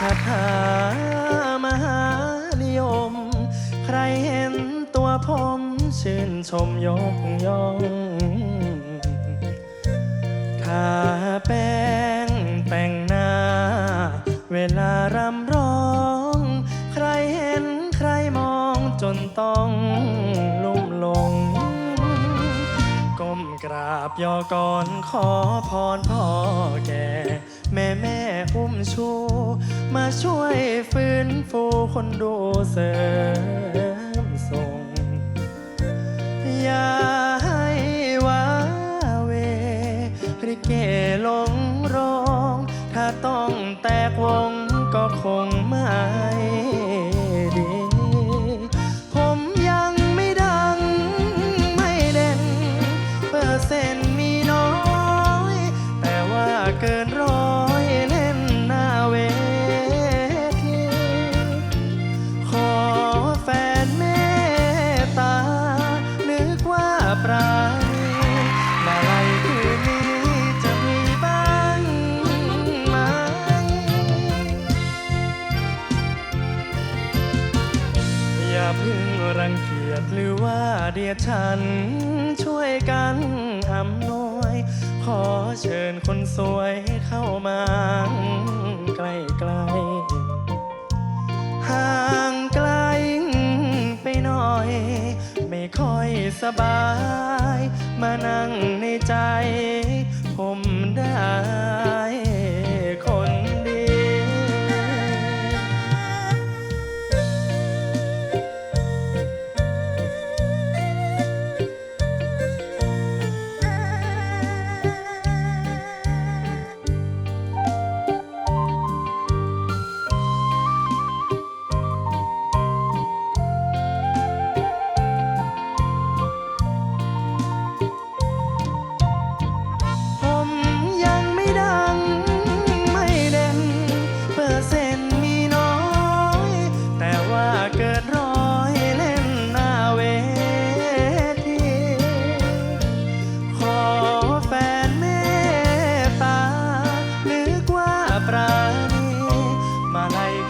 คาถามหานิยม ใครเห็นตัวผมชื่นชมยกย่องทาแป้งแต่งหน้า เวลารำร้อง ใครเห็นใครมองจนต้องลุ่มหลง ก้มกราบย่อก่อนขอพรพ่อแก่ แม่แม่อุ้มชูมาช่วยฟื้นฟูคนดูเสริมส่ง อย่าให้ว้าเวริเกหลงร้อง ถ้าต้องแตกวงก็คงไม่ดีผมยังไม่ดัง ไม่เด่นเปอร์เซ็น ปราณีมาลัยคืนนี้จะมีบ้างไหมอย่าเพึ่งรังเกียจหรือว่าเดียดฉัน ช่วยกันอำนวย ขอเชิญคนสวยเข้ามาใกล้ๆห่างไกลไปหน่อย ไม่ค่อยสบาย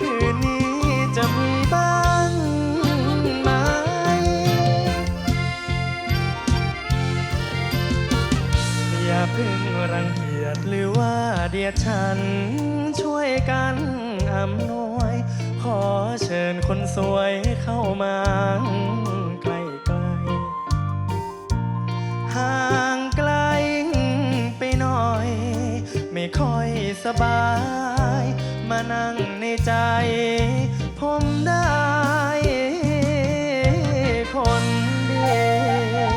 คืนนี้จะมีบ้างไหม อย่าเพึ่งรังเกียจหรือว่าเดียดฉัน ช่วยกันอำนวย ขอเชิญคนสวยเข้ามาใกล้ๆห่างไกลไปหน่อย ไม่ค่อยสบาย มานั่ง ในใจ ผมได้คนเดียว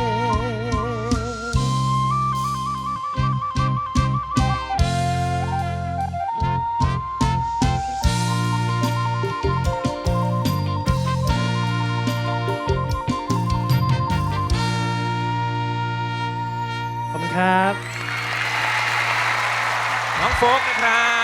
ขอบคุณครับ น้องโฟกนะครั